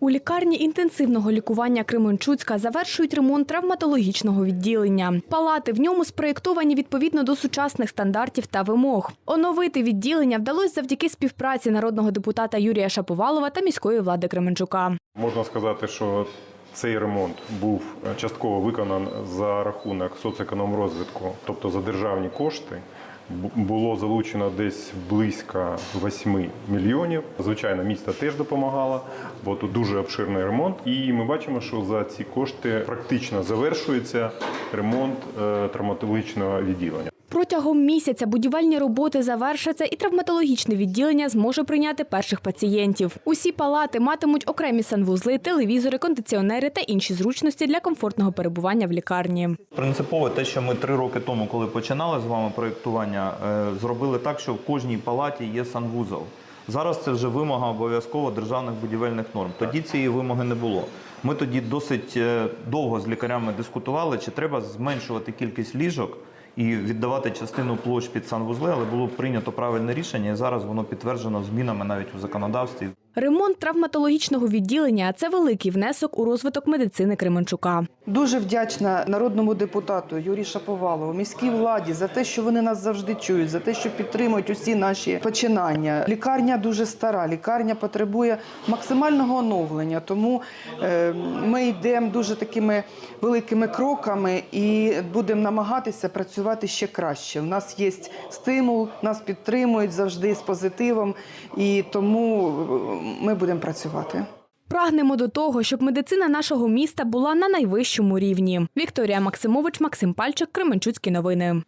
У лікарні інтенсивного лікування Кременчуцька завершують ремонт травматологічного відділення. Палати в ньому спроєктовані відповідно до сучасних стандартів та вимог. Оновити відділення вдалося завдяки співпраці народного депутата Юрія Шаповалова та міської влади Кременчука. Можна сказати, що цей ремонт був е, частково виконан за рахунок соцекономрозвитку, тобто за державні кошти. Бу- Було залучено десь близько 8 мільйонів. Звичайно, місто теж допомагало, бо тут дуже обширний ремонт. І ми бачимо, що за ці кошти практично завершується ремонт е, травматологічного відділення. Протягом місяця будівельні роботи завершаться і травматологічне відділення зможе прийняти перших пацієнтів. Усі палати матимуть окремі санвузли, телевізори, кондиціонери та інші зручності для комфортного перебування в лікарні. Принципово те, що ми три роки тому, коли починали з вами проєктування, е, зробили так, що в кожній палаті є санвузол. Зараз це вже вимога обов'язково державних будівельних норм. Тоді цієї вимоги не було. Ми тоді досить е, довго з лікарями дискутували, чи треба зменшувати кількість ліжок і віддавати частину площ під санвузли, але було прийнято правильне рішення, і зараз воно підтверджено змінами навіть у законодавстві. Ремонт травматологічного відділення це великий внесок у розвиток медицини Кременчука. Дуже вдячна народному депутату Юрію Шаповалову, міській владі за те, що вони нас завжди чують, за те, що підтримують усі наші починання. Лікарня дуже стара, лікарня потребує максимального оновлення. Тому е, ми йдемо дуже такими великими кроками і будемо намагатися працювати ще краще. У нас є стимул, нас підтримують завжди з позитивом, і тому ми будемо працювати. Прагнемо до того, щоб медицина нашого міста була на найвищому рівні. Вікторія Максимович, Максим Пальчик, Кременчуцькі новини.